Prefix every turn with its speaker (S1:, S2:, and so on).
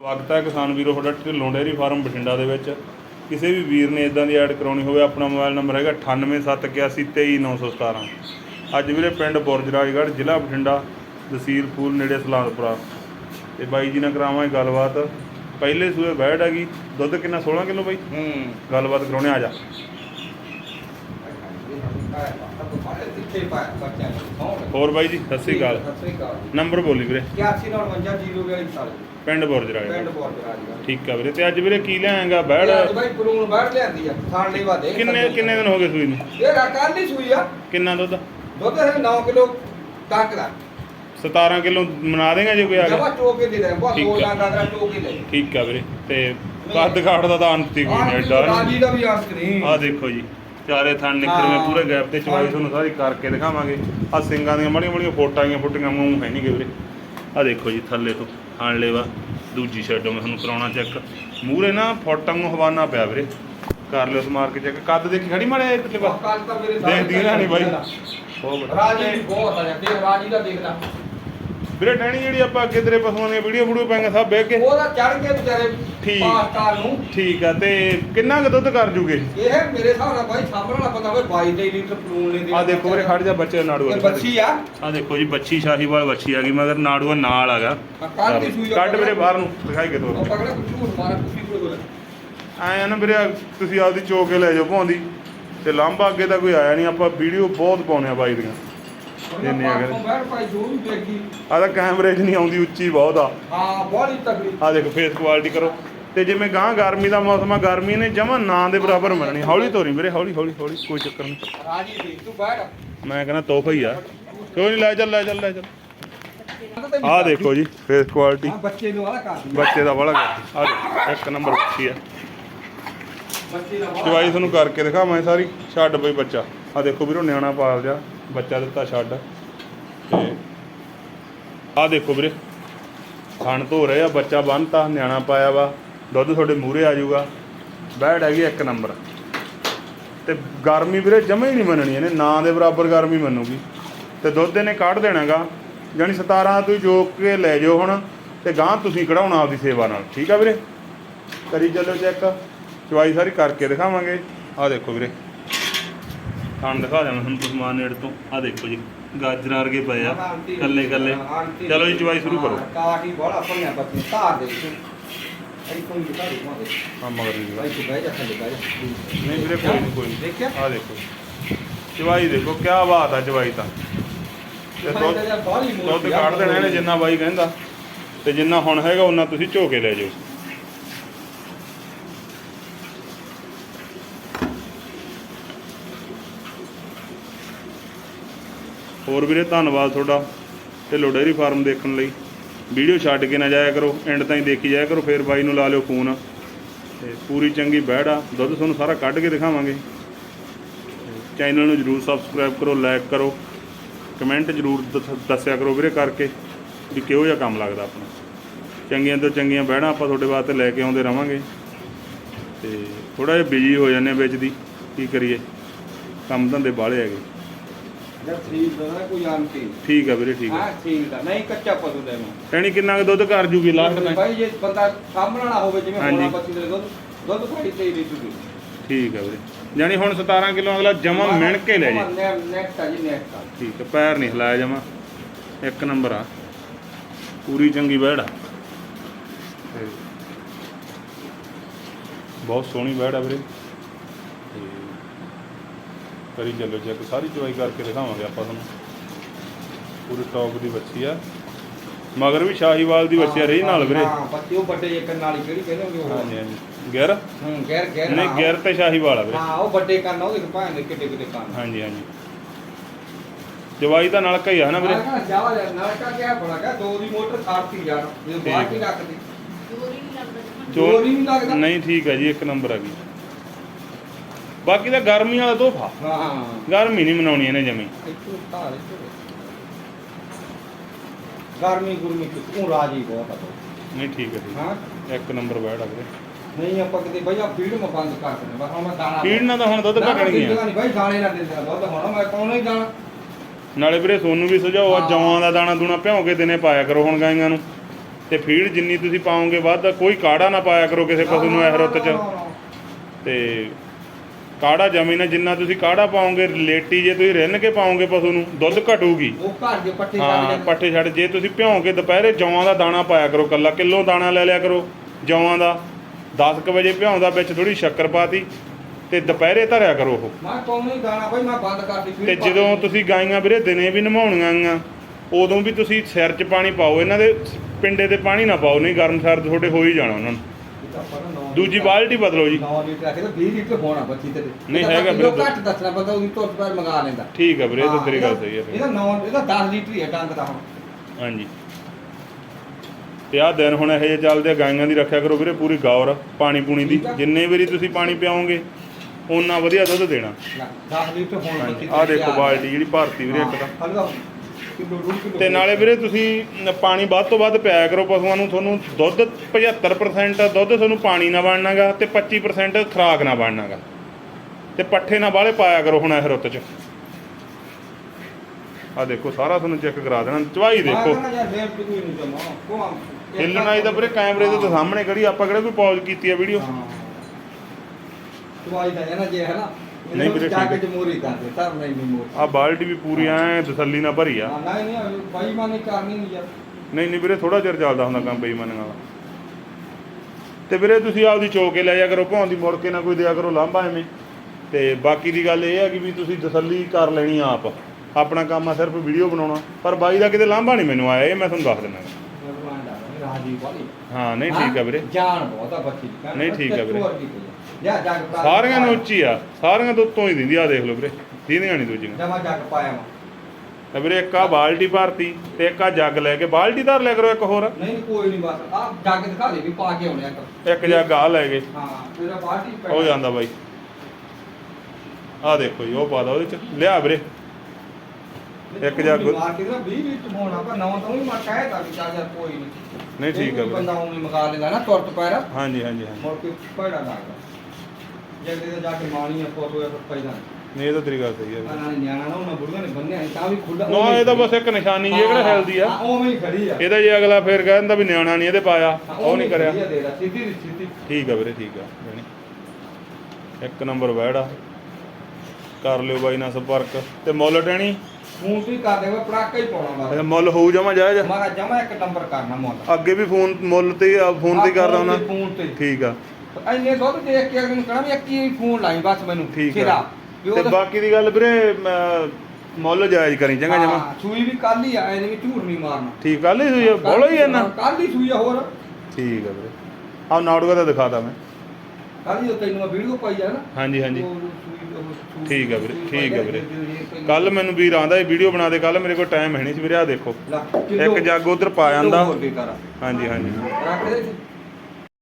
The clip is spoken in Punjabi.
S1: ਸਵਾਗਤ ਹੈ ਕਿਸਾਨ ਵੀਰੋ ਤੁਹਾਡਾ ਢਿੱਲੋਂ ਡੇਅਰੀ ਫਾਰਮ ਬਠਿੰਡਾ ਦੇ ਵਿੱਚ। ਕਿਸੇ ਵੀ ਵੀਰ ਨੇ ਇਦਾਂ ਦੀ ਐਡ ਕਰਾਉਣੀ ਹੋਵੇ ਆਪਣਾ ਮੋਬਾਈਲ ਨੰਬਰ ਹੈਗਾ 9871823917 ਅੱਜ ਵੀਰੇ ਪਿੰਡ ਬੁਰਜਰਾਜਗੜ੍ਹ ਜ਼ਿਲ੍ਹਾ ਬਠਿੰਡਾ ਤਹਿਸੀਲ ਫੂਲ ਨੇੜੇ ਸਲਾਦਪੁਰਾ। ਤੇ ਬਾਈ ਜੀ ਨਾਲ ਕਰਾਵਾਂਗੇ ਗੱਲਬਾਤ। ਪਹਿਲੇ ਸੂਏ ਬੈੜ ਹੈਗੀ ਦੁੱਧ ਕਿੰਨਾ 16 ਕਿਲੋ ਬਾਈ?
S2: ਹੂੰ।
S1: ਗੱਲਬਾਤ ਕਰਾਉਣੇ ਆ ਜਾ। ਹੋਰ ਬਾਈ ਜੀ ਸਤਿ ਸ੍ਰੀ ਅਕਾਲ। ਨੰਬਰ ਬੋਲੀ ਵੀਰੇ। ਪਿੰਡ ਬੁਰਜਰਾਜ ਠੀਕ ਆ ਵੀਰੇ ਤੇ ਅੱਜ ਵੀਰੇ ਕੀ ਲਿਆਏਗਾ ਬੈੜ? ਕਿੰਨੇ ਕਿੰਨੇ ਦਿਨ ਹੋ ਗਏ ਸੂਈ ਨੂੰ? ਕਿੰਨਾ ਦੁੱਧ?
S2: ਦੁੱਧ ਹੈ 9 ਕਿਲੋ ਤੱਕ ਦਾ।
S1: 17 ਕਿਲੋ ਮਨਾ ਦੇਗਾ ਜੇ ਕੋਈ ਆ
S2: ਜਮਾ
S1: ਗਿਆ
S2: ਚੋਕੇ ਦੇ ਦੇ ਬਹੁਤ ਦੋ
S1: ਆ।
S2: ਡਾਂਗਾ ਦਾ ਚੋਕੇ ਲੈ
S1: ਠੀਕ ਆ ਵੀਰੇ ਤੇ ਕੱਦ ਕਾਠ ਦਾ ਤਾਂ ਅੰਤ ਹੀ ਕੋਈ ਨਹੀਂ ਐਡਾ
S2: ਰਾਜੀ ਦਾ ਵੀ ਅੰਤ ਨਹੀਂ।
S1: ਆ ਦੇਖੋ ਜੀ। ਚਾਰੇ ਥਣ ਨਿਕਲਵੇਂ
S2: ਹਾਂ।
S1: ਪੂਰੇ ਗੈਪ ਤੇ ਚਵਾਈ ਤੁਹਾਨੂੰ ਸਾਰੀ ਕਰਕੇ ਦਿਖਾਵਾਂਗੇ। ਆ ਸਿੰਗਾਂ ਦੀਆਂ ਮੜੀਆਂ ਮੜੀਆਂ ਫੋਟਾਂ ਦੀਆਂ ਫੁੱਟੀਆਂ ਮੂੰਹ ਹੈ ਨਹੀਂ ਵੀਰੇ। ਆ ਦੇਖੋ ਜੀ ਥੱਲੇ ਤੋਂ ਆਣ ਲੈਵਾ ਦੂਜੀ ਸ਼ੈਡੋ ਮੈਂ ਤੁਹਾਨੂੰ ਕਰਾਉਣਾ ਚੈੱਕ ਮੂਰੇ ਨਾ ਫੋਟਾਂ ਨੂੰ ਹਵਾਨਾ ਪਿਆ ਵੀਰੇ। ਕਰ ਲਿਓ ਸਮਾਰ ਕੇ ਚੈੱਕ ਕੱਦ ਦੇਖੀ ਖੜੀ
S2: ਕੱਲ ਤਾਂ ਮੇਰੇ
S1: ਦੇਖਦੀ ਨਾ ਨਹੀਂ ਬਾਈ।
S2: ਰਾਜੀ ਬਹੁਤ ਆ ਜਾ ਦੇਖ ਰਾਜੀ ਦਾ ਦੇਖ ਲੈ
S1: ਵੀਰੇ ਟਹਿਣੀ ਜਿਹੜੀ ਆਪਾਂ ਅੱਗੇ ਤੇਰੇ ਪਸ਼ੂਆਂ ਦੀਆਂ ਵੀਡੀਓ ਵੀਡੀਓ ਪਾਈਆਂ ਸਭ ਵੇਖ ਕੇ।
S2: ਉਹਦਾ ਚੜ ਕੇ ਵਿਚਾਰੇ।
S1: ਠੀਕ।
S2: ਪਾਸਟਾਰ ਨੂੰ।
S1: ਠੀਕ ਆ ਤੇ ਕਿੰਨਾ ਕੁ ਦੁੱਧ ਕਰ ਜੂਗੇ?
S2: ਇਹ ਮੇਰੇ ਹਿਸਾਬ ਨਾਲ ਬਾਈ ਸਾਹਮਣੇ ਵਾਲਾ ਬੰਦਾ ਹੋਵੇ 22 23 ਲੀਟਰ ਪਲੂਣ ਲੈਂਦੇ
S1: ਆ। ਦੇਖੋ ਵੀਰੇ ਖੜ ਜਾ ਬੱਚੇ ਨਾੜੂ
S2: ਇਹ
S1: ਵਾਲੇ
S2: ਬੱਚੀ ਆ।
S1: ਆ ਦੇਖੋ ਜੀ ਬੱਚੀ ਸ਼ਾਹੀਵਾਲ ਬੱਚੀ ਆ ਗਈ ਮਗਰ ਨਾੜੂਆ ਨਾਲ ਆਗਾ
S2: ਦੀ ਸੂਈ
S1: ਕੱਢ ਵੀਰੇ ਬਾਹਰ ਨੂੰ ਦਿਖਾਈ ਕੇ ਤੋਰ
S2: ਪਕੜਾ ਕੁਝ ਝੂਠ ਮਾਰਾ ਕੁਛ ਕੋਈ ਬੋਲੇ
S1: ਆਏ ਆ ਨਾ ਵੀਰੇ ਤੁਸੀਂ ਆਪਦੀ ਚੋ ਕੇ ਲੈ ਜਾਓ ਭਾਉਂਦੀ ਤੇ ਲਾਂਬਾ ਅੱਗੇ ਤਾਂ ਕੋਈ ਆਇਆ ਨਹੀਂ ਆਪਾਂ ਵੀਡੀਓ ਬਹੁਤ ਪਾਉਨੇ ਆ ਬਾਈ ਦੀਆਂ। ਇੰਨੇ ਆ
S2: ਜੋ ਵੀ ਦੇਖੀ।
S1: ਆ ਤਾਂ ਕੈਮਰੇ 'ਚ ਨਹੀਂ ਆਉਂਦੀ ਉੱਚੀ ਬਹੁਤ ਆ।
S2: ਹਾਂ ਬੜੀ ਤਕੜੀ।
S1: ਆ ਦੇਖੋ ਫੇਸ ਕੁਆਲਿਟੀ ਕਰੋ। ਤੇ ਜਿਵੇਂ ਗਾਂ ਗਰਮੀ ਦਾ ਮੌਸਮ ਆ ਗਰਮੀ ਨੇ ਜਮਾ ਨਾਂ ਦੇ ਬਰਾਬਰ ਮਿਲਣੀ ਹੌਲੀ ਤੋਰੀ ਵੀਰੇ ਹੌਲੀ ਹੌਲੀ ਹੌਲੀ ਕੋਈ ਚੱਕਰ ਨਹੀਂ।
S2: ਰਾਜੀ ਦੀ ਤੂੰ ਬੈਠ।
S1: ਮੈਂ ਕਹਿੰਦਾ ਤੋਹਫਾ ਹੀ ਆ। ਕੋਈ ਨਹੀਂ ਲੈ ਚੱਲ ਲੈ ਚੱਲ ਲੈ ਚੱਲ। ਆ ਦੇਖੋ ਜੀ ਫੇਸ ਕੁਆਲਿਟੀ
S2: ਬੱਚੇ ਨੂੰ ਵਾਲਾ ਕਰ ਦੀ
S1: ਬੱਚੇ ਦਾ ਬੜਾ ਕਰਦੀ ਆ ਦੇਖੋ ਇੱਕ ਨੰਬਰ ਬੱਚੀ ਆ।
S2: ਬੱਚੇ ਦਾ ਵਾਲਾ।
S1: ਚਵਾਈ ਤੁਹਾਨੂੰ ਕਰਕੇ ਦਿਖਾਵਾਂ ਸਾਰੀ। ਛੱਡ ਬਈ ਬੱਚਾ। ਆ ਦੇਖੋ ਵੀਰੋ ਨਿਆਣਾ ਪਾਲ ਜਾ ਬੱਚਾ ਦਿੱਤਾ ਛੱਡ। ਤੇ ਆ ਦੇਖੋ ਵੀਰੇ। ਥਣ ਧੋ ਰਹੇ ਆ ਬੱਚਾ ਬੰਨਤਾ ਨਿਆਣਾ ਪਾਇਆ ਵਾ। ਦੁੱਧ ਤੁਹਾਡੇ ਮੂਹਰੇ ਆ ਜਾਊਗਾ। ਬੈਡ ਹੈਗੀ ਇੱਕ ਨੰਬਰ। ਤੇ ਗਰਮੀ ਵੀਰੇ ਜਮੇ ਹੀ ਨਹੀਂ ਮੰਨਣੀ ਇਹਨੇ ਨਾ ਦੇ ਬਰਾਬਰ ਗਰਮੀ ਮੰਨੂਗੀ। ਤੇ ਦੁੱਧ ਇਹਨੇ ਕੱਢ ਦੇਣਾਗਾ। ਜਾਨੀ 17 ਤੁਸੀਂ ਜੋਕ ਕੇ ਲੈ ਜਾਓ ਹੁਣ ਤੇ ਗਾਂ ਤੁਸੀਂ ਕਢਾਉਣਾ ਆਪਦੀ ਸੇਵਾ ਨਾਲ। ਠੀਕ ਆ ਵੀਰੇ? ਕਰੀ ਚੱਲੋ ਚੈੱਕ। ਚਵਾਈ ਸਾਰੀ ਕਰਕੇ ਦਿਖਾਵਾਂਗੇ। ਆਹ ਦੇਖੋ ਵੀਰੇ। ਖਾਣ ਦਿਖਾ ਦਿਆਂ ਤੁਹਾਨੂੰ ਤੁਸੀਂ ਮਾਨ ਨੇੜ ਤੋਂ। ਆਹ ਦੇਖੋ ਜੀ ਗਾਜਰਾਂ ਵਰਗੇ ਪਏ ਆ। ਕੱਲੇ ਕੱਲੇ ਚਲੋ ਜੀ ਚਵਾਈ ਸ਼ੁਰੂ ਕਰੋ।
S2: ਕਾਟੀ ਬੜਾ ਪੰਨਿਆ ਬੱਚੇ ਧਾਰ ਦੇ ਵਿੱਚ।
S1: ਹਾਂ ਮਗਰ ਨਹੀਂ
S2: ਭਾਈ ਤੂੰ ਬਹਿ ਜਾ ਥੱਲੇ ਬਹਿ ਜਾ।
S1: ਨਹੀਂ ਵੀਰੇ ਕੋਈ ਨਹੀਂ ਕੋਈ ਨਹੀਂ
S2: ਦੇਖਿਆ?
S1: ਆਹ ਦੇਖੋ। ਚਵਾਈ ਦੇਖੋ ਕੀ ਬਾਤ ਆ ਚਵਾਈ ਤਾਂ। ਤੇ ਦੁੱਧ ਦੁੱਧ ਕੱਢ ਦੇਣਾ ਇਹਨੇ ਜਿੰਨਾ ਬਾਈ ਕਹਿੰਦਾ। ਤੇ ਜਿੰਨਾ ਹੁਣ ਹੈਗਾ ਉਹਨਾਂ ਤੁਸੀਂ ਝੋ ਕੇ ਲੈ ਜਾਓ। ਹੋਰ ਵੀਰੇ ਧੰਨਵਾਦ ਤੁਹਾਡਾ ਢਿੱਲੋਂ ਡੇਅਰੀ ਫਾਰਮ ਦੇਖਣ ਲਈ। ਵੀਡੀਓ ਛੱਡ ਕੇ ਨਾ ਜਾਇਆ ਕਰੋ ਐਂਡ ਤਾਈਂ ਦੇਖੀ ਜਾਇਆ ਕਰੋ, ਫਿਰ ਬਾਈ ਨੂੰ ਲਾ ਲਿਓ ਫੋਨ ਤੇ ਪੂਰੀ ਚੰਗੀ ਬਹਿੜ ਆ, ਦੁੱਧ ਤੁਹਾਨੂੰ ਸਾਰਾ ਕੱਢ ਕੇ ਦਿਖਾਵਾਂਗੇ। ਚੈਨਲ ਨੂੰ ਜਰੂਰ ਸਬਸਕ੍ਰਾਈਬ ਕਰੋ ਲਾਈਕ ਕਰੋ ਕਮੈਂਟ ਜਰੂਰ ਦੱਸ- ਦੱਸਿਆ ਕਰੋ ਵੀਰੇ ਕਰਕੇ ਵੀ ਕਿਹੋ ਜਿਹਾ ਕੰਮ ਲੱਗਦਾ ਆਪਣਾ। ਚੰਗੀਆਂ ਤੋਂ ਚੰਗੀਆਂ ਬਹਿੜਾਂ ਆਪਾਂ ਤੁਹਾਡੇ ਵਾਸਤੇ ਲੈ ਕੇ ਆਉਂਦੇ ਰਵਾਂਗੇ। ਤੇ ਥੋੜਾ ਜਿਹਾ ਬਿਜ਼ੀ ਹੋ ਜਾਂਦੇ ਆ ਵਿੱਚ ਦੀ, ਕੀ ਕਰੀਏ? ਕੰਮ ਧੰਦੇ ਬਾਹਲੇ ਹੈਗੇ।
S2: ਠੀਕ ਦਾ ਕੋਈ ਆਂਟੀ
S1: ਠੀਕ ਆ ਵੀਰੇ ਠੀਕ ਆ।
S2: ਹਾਂ ਠੀਕ ਦਾ ਨਹੀਂ ਕੱਚਾ ਪਸ਼ੂ ਲੈਣਾ
S1: ਟੈਣੀ ਕਿੰਨਾ ਕੁ ਦੁੱਧ ਕਰ ਜੂਗੀ ਲਾਸਟ ਮੈਂ
S2: ਭਾਈ ਜੇ ਬੰਦਾ ਸਾਹਮਣਾ ਨਾ ਹੋਵੇ ਜਿਵੇਂ
S1: ਹਾਂਜੀ।
S2: ਹੋਣਾ ਬੱਚੀ ਦੇ ਦੁੱਧ ਦੁੱਧ ਭਾਈ ਤੇ ਲੀਟਰ ਦੀ।
S1: ਠੀਕ ਆ ਵੀਰੇ। ਜਾਨੀ ਹੁਣ 17 ਕਿਲੋ ਅਗਲਾ ਜਮਾ ਮਿਣ ਕੇ ਲੈ ਜੇ।
S2: ਨੈਕਸਟ ਆ ਜੀ ਨੈਕਸਟ ਆ।
S1: ਠੀਕ ਹੈ ਪੈਰ ਨਹੀਂ ਹਿਲਾਇਆ ਜਮਾ। ਇੱਕ ਨੰਬਰ ਆ। ਪੂਰੀ ਚੰਗੀ ਬੈੜ ਆ। ਤੇ ਬਹੁਤ ਸੋਹਣੀ ਬੈੜ ਆ ਵੀਰੇ। ਤੇ ਕਰੀ ਚੱਲੋ ਚੈੱਕ ਸਾਰੀ ਚਵਾਈ ਕਰਕੇ ਦਿਖਾਵਾਂਗੇ ਆਪਾਂ ਤੁਹਾਨੂੰ। ਪੂਰੀ ਟੌਪ ਦੀ ਬੱਚੀ ਆ। ਮਗਰ ਵੀ ਸ਼ਾਹੀਵਾਲ ਦੀ ਬੱਚੀ ਆ ਰਹੀ ਨਾਲ ਵੀਰੇ।
S2: ਹਾਂ ਬੱਚੇ ਉਹ ਵੱਡੇ ਇੱਕ ਨਾਲੀ ਕਿਹੜੀ ਕਹਿੰਦੇ ਹੁੰਦੇ ਉਹ
S1: ਹਾਂਜੀ ਹਾਂਜੀ। ਗਿਰ
S2: ਹੂੰ ਗੈਰ ਗੈਰ
S1: ਨਹੀਂ
S2: ਹਾਂ,
S1: ਗਿਰ ਤੇ ਸ਼ਾਹੀਵਾਲ ਆ ਵੀਰੇ।
S2: ਹਾਂ ਉਹ ਵੱਡੇ ਕੰਨ ਆ, ਉਹਦੇ ਭਾਂ ਦੇ ਕਿੱਡੇ ਕਿੱਡੇ ਕੰਨ।
S1: ਹਾਂਜੀ ਹਾਂਜੀ। ਜਵਾਈ ਦਾ ਨਾਲ ਕਈ ਆ ਨਾ ਵੀਰੇ?
S2: ਮੈਂ ਕਿਹਾ ਜਾ ਲੈ ਨਲਕਾ ਕਿਆ ਬੜਾ ਕਾ ਦੋ ਦੀ ਮੋਟਰ ਖਾਰਤੀ ਯਾਰ ਜੇ ਬਾਹਰ ਕੀ ਰੱਖਦੀ
S1: ਚੋਰ
S2: ਚੋਰ ਹੀ ਨਹੀਂ ਲੱਗਦਾ?
S1: ਨਹੀਂ ਠੀਕ ਹੈ ਜੀ ਇੱਕ ਨੰਬਰ ਆ ਗਈ। ਬਾਕੀ ਤਾਂ ਗਰਮੀ ਵਾਲਾ ਤੋਹਫਾ।
S2: ਹਾਂ
S1: ਗਰਮੀ ਨਹੀਂ ਮਨਾਉਣੀ ਇਹਨੇ ਜਮੀ।
S2: ਇੱਥੋਂ ਗਰਮੀ ਗੁਰਮੀ ਕਿਉਂ ਰਾਜੀ ਬਹੁਤ ਆ
S1: ਨਹੀਂ ਠੀਕ ਹੈ ਜੀ
S2: ਹਾਂ।
S1: ਇੱਕ ਨੰਬਰ ਬੈਠ ਆ ਵੀਰੇ।
S2: ਨਹੀਂ ਆਪਾਂ ਕਿਤੇ ਬਈ ਆ ਫੀਡ ਮ ਬੰਦ ਕਰ ਦਿੰਦੇ। ਬਸ ਹੁਣ ਮੈਂ ਦਾਣਾ
S1: ਫੀਡ ਨਾਲ ਤਾਂ ਹੁਣ ਦੁੱਧ ਘਟਣਗੀਆਂ
S2: ਦਿੰਦਾ ਨਹੀਂ ਬਾਈ ਦਾਣੇ ਨਾ ਦਿੰਦਾ ਦੁੱਧ। ਹੁਣ ਮੈਂ ਪਾਉਣਾ ਹੀ ਦਾਣਾ।
S1: ਨਾਲੇ ਵੀਰੇ ਸੋਨੂੰ ਵੀ ਸੁਝਾਓ ਆ। ਜੌਆਂ ਦਾ ਦਾਣਾ ਦੂਣਾ ਭਿਉਂ ਕੇ ਦਿਨੇ ਪਾਇਆ ਕਰੋ ਹੁਣ ਗਾਈਆਂ ਨੂੰ। ਤੇ ਫੀਡ ਜਿੰਨੀ ਤੁਸੀਂ ਪਾਓਗੇ ਵੱਧ ਕੋਈ ਕਾੜਾ ਨਾ ਪਾਇਆ ਕਰੋ ਕਿਸੇ ਪਸ਼ੂ ਨੂੰ ਇਹ ਰੁੱਤ 'ਚ। ਤੇ ਕਾੜਾ ਜਮੀ ਨਾ ਜਿੰਨਾ ਤੁਸੀਂ ਕਾੜਾ ਪਾਓਗੇ ਲੇਟੀ ਜੇ ਤੁਸੀਂ ਰਿੰਨ ਕੇ ਪਾਓਗੇ ਪਸ਼ੂ ਨੂੰ ਦੁੱਧ ਘਟੂਗੀ।
S2: ਉਹ ਘਰ ਦੇ ਪੱਠੇ
S1: ਹਾਂ
S2: ਕੱਢ ਕੇ
S1: ਪੱਠੇ ਛੱਡ ਜੇ ਤੁਸੀਂ ਭਿਉਂ ਕੇ ਦੁਪਹਿਰੇ ਜੌਆਂ ਦਾ ਦਾਣਾ ਪਾਇਆ ਕਰੋ ਕੱਲਾ ਕਿਲੋ ਦਾਣਾ ਲੈ ਲਿਆ ਕਰੋ ਜੌਆਂ ਦਾ। 10 ਵਜੇ ਭਿਉਂਦਾ ਵਿੱਚ ਥੋੜੀ ਸ਼ੱਕਰ ਪਾਤੀ ਤੇ ਦੁਪਹਿਰੇ ਧਰਿਆ ਕਰੋ ਉਹ।
S2: ਮੈਂ ਕੌਣ ਦਾਣਾ ਭਾਈ ਮੈਂ ਬੰਦ ਫਿਰ
S1: ਤੇ ਜਦੋਂ। ਤੁਸੀਂ ਗਾਈਆਂ ਵੀਰੇ ਦਿਨੇ ਵੀ ਨਮਾਉਣੀਆਂ ਗੀਆਂ ਉਦੋਂ ਵੀ ਤੁਸੀਂ ਸਿਰ 'ਚ ਪਾਣੀ ਪਾਓ ਇਹਨਾਂ ਦੇ ਪਿੰਡੇ ਤੇ ਪਾਣੀ ਨਾ ਪਾਓ ਨਹੀਂ ਗਰਮ ਸਰਦ ਤੁਹਾਡੇ ਹੋ ਹੀ ਜਾਣਾ ਉਹਨਾਂ ਨੌ। ਦੂਜੀ ਬਾਲਟੀ ਬਦਲੋ ਜੀ।
S2: ਨੌ ਲੀਟਰ ਆਖੇ ਤਾਂ 20 ਲੀਟਰ ਹੋਣਾ ਬੱਚੀ ਤੇ।
S1: ਨਹੀਂ, ਹੈਗਾ ਵੀਰੇ।
S2: ਘੱਟ ਦੱਸਣਾ ਬੰਦਾ ਉਹਦੀ ਤੁਰ ਪਰ ਮੰਗਾ ਲੈਂਦਾ।
S1: ਠੀਕ ਹੈ ਵੀਰੇ ਇਹ ਤਾਂ
S2: ਹਾਂ,
S1: ਤੇਰੀ ਗੱਲ
S2: ਇਹਦਾ-
S1: ਸਹੀ ਹੈ ਫਿਰ।
S2: ਇਹਦਾ 9 ਇਹਦਾ 10 ਲੀਟਰ ਹੀ ਹੈ ਡੰਗ ਦਾ ਹੁਣ।
S1: ਹਾਂਜੀ। ਤੇ ਆਹ ਦਿਨ ਹੁਣ ਇਹੋ ਜਿਹੇ ਚੱਲਦੇ ਆ ਗਾਈਆਂ ਦੀ ਰੱਖਿਆ ਕਰੋ ਵੀਰੇ ਪੂਰੀ ਗੌਰ ਪਾਣੀ ਪੂਣੀ ਦੀ। ਜਿੰਨੇ ਵਾਰੀ ਤੁਸੀਂ ਪਾਣੀ ਪਿਆਓਗੇ ਓਨਾ ਵਧੀਆ ਦੁੱਧ ਦੇਣਾ।
S2: 10 ਲੀਟਰ ਹੋਣ
S1: ਹਾਂਜੀ
S2: ਬੱਚੀ
S1: ਆਹ ਦੇਖੋ ਬਾਲਟੀ ਜਿਹੜੀ ਭਾਰਤੀ ਵੀਰੇ ਇੱਕ ਤਾਂ।
S2: ਤਾਂ
S1: ਨਾਲੇ ਵੀਰੇ ਤੁਸੀਂ ਪਾਣੀ ਵੱਧ ਤੋਂ ਵੱਧ ਪਿਆਇਆ ਕਰੋ ਪਸ਼ੂਆਂ ਨੂੰ ਤੁਹਾਨੂੰ ਦੁੱਧ 75% ਦੁੱਧ ਤੁਹਾਨੂੰ ਪਾਣੀ ਨਾਲ ਬਣਨਾਗਾ ਤੇ 25% ਖੁਰਾਕ ਨਾਲ ਬਣਨਾਗਾ। ਤੇ ਪੱਠੇ ਨਾਲ ਬਾਹਲੇ ਪਾਇਆ ਕਰੋ ਹੁਣ ਇਹ ਰੁੱਤ 'ਚ। ਆ ਦੇਖੋ ਸਾਰਾ ਤੁਹਾਨੂੰ ਚੈੱਕ ਕਰਾ ਦੇਣਾ ਚਵਾਈ ਦੇਖੋ। ਹਿੱਲਣਾ ਇਹਦਾ ਵੀਰੇ ਕੈਮਰੇ ਦੇ ਸਾਹਮਣੇ ਕਰੀ ਆਪਾਂ ਕਿਹੜਾ ਕੋਈ ਪੌਜ਼ ਕੀਤੀ ਆ ਵੀਡੀਓ
S2: ਦਵਾਈ ਦਾ ਹੈ ਨਾ ਜੇ ਹੈ ਨਾ?
S1: ਨਹੀਂ ਵੀਰੇ,
S2: ਜਾ ਕੇ
S1: ਠੀਕ
S2: ਜਮੂਰੀ ਕਰਦੇ ਤਾਂ ਨਹੀਂ ਨਹੀਂ ਮੋਰ
S1: ਆ ਬਾਲਟੀ ਵੀ ਪੂਰੀ ਐ ਤਸੱਲੀ ਨਾਲ ਭਰੀ ਆ।
S2: ਨਹੀਂ ਨਹੀਂ ਬਾਈ ਮਾਨੇ ਕਰਨੀ ਨਹੀਂ ਯਾਰ
S1: ਨਹੀਂ ਨਹੀਂ ਵੀਰੇ ਥੋੜਾ ਚਿਰ ਚੱਲਦਾ ਹੁੰਦਾ ਕੰਮ ਬੇਈਮਾਨੀਆਂ ਵਾਲਾ ਤੇ ਵੀਰੇ ਤੁਸੀਂ ਆਪਦੀ ਚੋ ਕੇ ਲੈ ਜਾ ਕਰੋ ਭਾਂ ਦੀ ਮੁੜ ਕੇ ਨਾ ਕੋਈ ਦਿਆ ਕਰੋ ਲਾਂਭਾ ਐਵੇਂ। ਤੇ ਬਾਕੀ ਦੀ ਗੱਲ ਇਹ ਆ ਕਿ ਵੀ ਤੁਸੀਂ ਤਸੱਲੀ ਕਰ ਲੈਣੀ ਆਪ। ਆਪਣਾ ਕੰਮ ਆ ਸਿਰਫ ਵੀਡੀਓ ਬਣਾਉਣਾ। ਪਰ ਬਾਈ ਦਾ ਕਿਤੇ ਲਾਂਭਾ ਨਹੀਂ ਮੈਨੂੰ ਆਇਆ ਇਹ ਮੈਂ ਤੁਹਾਨੂੰ ਦੱਸ ਦਿੰਦਾ। ਹਾਂ ਨਹੀਂ ਠੀਕ ਆ ਵੀਰੇ।
S2: ਜਾਨ ਬਹੁਤ ਆ ਬੱਚੀ ਦੀ
S1: ਨਹੀਂ, ਠੀਕ ਆ ਵੀਰੇ। ਸਾਰੀਆਂ ਨੂੰ ਉੱਚੀ ਆ ਸਾਰੀਆਂ ਤੋਂ ਉੱਤੋਂ ਹੀ ਦਿੰਦੀ ਆ ਦੇਖ ਲਓ ਵੀਰੇ ਦੀਦੀਆਂ ਨਹੀਂ ਦੂਜੀਆਂ।
S2: ਜਮਾ ਜਾ ਕੇ ਪਾਇਆ ਵਾ।
S1: ਤੇ ਵੀਰੇ ਇੱਕ ਆ ਬਾਲਟੀ ਭਰਤੀ ਤੇ ਇੱਕ ਆ ਜੱਗ ਲੈ ਕੇ ਬਾਲਟੀ ਧਰ ਲਿਆ ਕਰੋ ਇੱਕ ਹੋਰ।
S2: ਨਹੀਂ ਕੋਈ ਨਹੀਂ ਬਸ ਆ ਜਾ ਕੇ ਦਿਖਾ ਦੇ ਵੀ ਪਾ ਕੇ ਆਉਣੇ ਆ
S1: ਇੱਕ। ਜੱਗ ਆ ਲੈ ਗਏ
S2: ਹਾਂ ਤੇਰਾ ਬਾਲਟੀ ਪੈ
S1: ਹੋ ਜਾਂਦਾ ਬਾਈ। ਆ ਦੇਖੋ ਜੀ ਉਹ ਪਾ ਦਾ ਉਹਦੇ ਚ। ਲਿਆ ਵੀਰੇ। ਇੱਕ ਜੱਗ।
S2: ਮਾਰ ਕੇ ਨਾ 20 ਲੀਟਰ ਹੋਣਾ ਪਰ ਨਵਾਂ ਤਾਂ ਵੀ ਮੈਂ ਕਹਿਤਾ ਵੀ ਚੱਲ ਯਾਰ ਕੋਈ ਨਹੀਂ।
S1: ਨਹੀਂ ਠੀਕ ਆ ਵੀਰੇ।
S2: ਬੰਦਾ ਉਹਨੇ ਮਗਾ ਲੈਂਦਾ ਨਾ ਤੁਰਤ ਪੈਰ।
S1: ਹਾਂਜੀ ਹਾਂਜੀ ਹਾਂਜੀ।
S2: ਮੁੜ ਕੇ ਪੈੜਾ ਲੱਗਦਾ। ਜੇ ਕਿਤੇ ਜਾ ਕੇ ਮਾਣੀ ਆ ਫੋਟੋ ਜਾਂ ਪੈਦਾ
S1: ਨਹੀਂ ਇਹ ਤਾਂ ਤੇਰੀ ਗੱਲ ਸਹੀ ਹੈ।
S2: ਨਾ ਨਿਆਣਾ ਨਾ ਉਹਨਾਂ ਬੁੜੀਆਂ ਨੇ ਬੰਨਿਆ ਸੀ, ਤਾਂ ਵੀ ਖੁੱਲਾ
S1: ਨਾ ਇਹ ਤਾਂ ਬਸ ਇੱਕ ਨਿਸ਼ਾਨੀ ਜੀ ਕਿਹੜਾ ਹਿਲਦੀ ਆ।
S2: ਹਾਂ, ਉਵੇਂ ਹੀ ਖੜੀ ਆ।
S1: ਇਹਦਾ ਜੇ ਅਗਲਾ ਫੇਰ ਕਹਿ ਦਿੰਦਾ ਵੀ ਨਿਆਣਾ ਨਹੀਂ ਇਹਦੇ ਪਾਇਆ
S2: ਹਾਂ,
S1: ਉਹ ਨਹੀਂ
S2: ਹੀ
S1: ਕਰਿਆ।
S2: ਖੜੀ ਆ, ਦੇ ਲਾ, ਸਿੱਧੀ ਦੀ ਸਿੱਧੀ।
S1: ਠੀਕ ਆ ਵੀਰੇ ਠੀਕ ਆ ਜਾਣੀ। ਇੱਕ ਨੰਬਰ ਵੈੜ ਕਰ ਲਿਓ ਬਾਈ ਨਾਲ ਸੰਪਰਕ। ਤੇ ਮੁੱਲ ਟੈਣੀ?
S2: ਫੋਨ ਹੀ ਕਰ ਦੇਵੇ ਪੜਾਕਾ ਹੀ ਪਾਉਣਾ ਬਸ
S1: ਮੁੱਲ ਹੋਊ ਜਮਾ ਜਾਇਜ਼?
S2: ਮਾਰਾ ਜਮਾ ਇੱਕ ਨੰਬਰ ਕਰਨਾ ਮੁੱਲ।
S1: ਅੱਗੇ ਵੀ ਫੋਨ ਮੁੱਲ ਤੇ ਆ, ਫੋਨ ਤੇ ਹੀ ਕਰਦਾ ਹੁਣਾ
S2: ਫੋਨ ਤੇ।
S1: ਠੀਕ ਆ।
S2: ਇੰਨੇ ਦੁੱਧ ਦੇਖ ਕੇ ਅਗਲੇ ਨੂੰ ਕਹਣਾ ਵੀ ਇੱਕ ਹੀ ਫੋਨ ਲਾਈ ਬਸ ਮੈਨੂੰ
S1: ਠੀਕ ਆ।
S2: ਸਿਰਾ। ਵੀ
S1: ਤੇ
S2: ਉਹਦਾ-
S1: ਬਾਕੀ ਦੀ ਗੱਲ ਵੀਰੇ ਮੁੱਲ ਜਾਇਜ਼ ਕਰੀ ਚੰਗਾ ਜਮਾ।
S2: ਹਾਂ, ਸੂਈ ਵੀ ਕੱਲ ਹੀ ਆ ਐਵੇਂ ਵੀ ਝੂਠ ਨਹੀਂ ਮਾਰਨਾ।
S1: ਠੀਕ ਕੱਲ ਹੀ ਸੂਈ ਬੋਲੋ ਹੀ ਇਹਨਾਂ
S2: ਕੱਲ ਹੀ ਸੂਈ ਆ ਹੋਰ।
S1: ਠੀਕ ਆ ਵੀਰੇ। ਆਹ ਨਾੜੂਗਾ ਤਾਂ ਦਿਖਾਤਾ ਮੈਂ।
S2: ਕੱਲ ਹੀ ਉਹ ਤੈਨੂੰ ਮੈਂ ਵੀਡੀਓ ਪਾਈ ਆ ਨਾ।
S1: ਹਾਂਜੀ ਹਾਂਜੀ।
S2: ਉਹ ਸੂਈ- ਉਹ ਸੂਈ-
S1: ਠੀਕ ਆ ਵੀਰੇ,
S2: ਸੂਈ
S1: ਠੀਕ ਆ
S2: ਪਾਈ
S1: ਵੀਰੇ। ਕੱਲ ਮੈਨੂੰ ਵੀਰ ਆਂਦਾ ਇਹ ਵੀਡੀਓ ਬਣਾ ਦੇ ਕੱਲ ਮੇਰੇ ਕੋਲ ਟਾਈਮ ਹੈ ਨਹੀਂ ਸੀ ਵੀਰੇ ਆ ਦੇਖੋ।
S2: ਲੈ,
S1: ਇੱਕ ਜੱਗ ਉਧਰ ਪਾ ਜਾਂਦਾ।
S2: ਹੋਰ ਦੇ।
S1: ਹਾਂਜੀ ਹਾਂਜੀ।
S2: ਰੱਖ ਦੇ।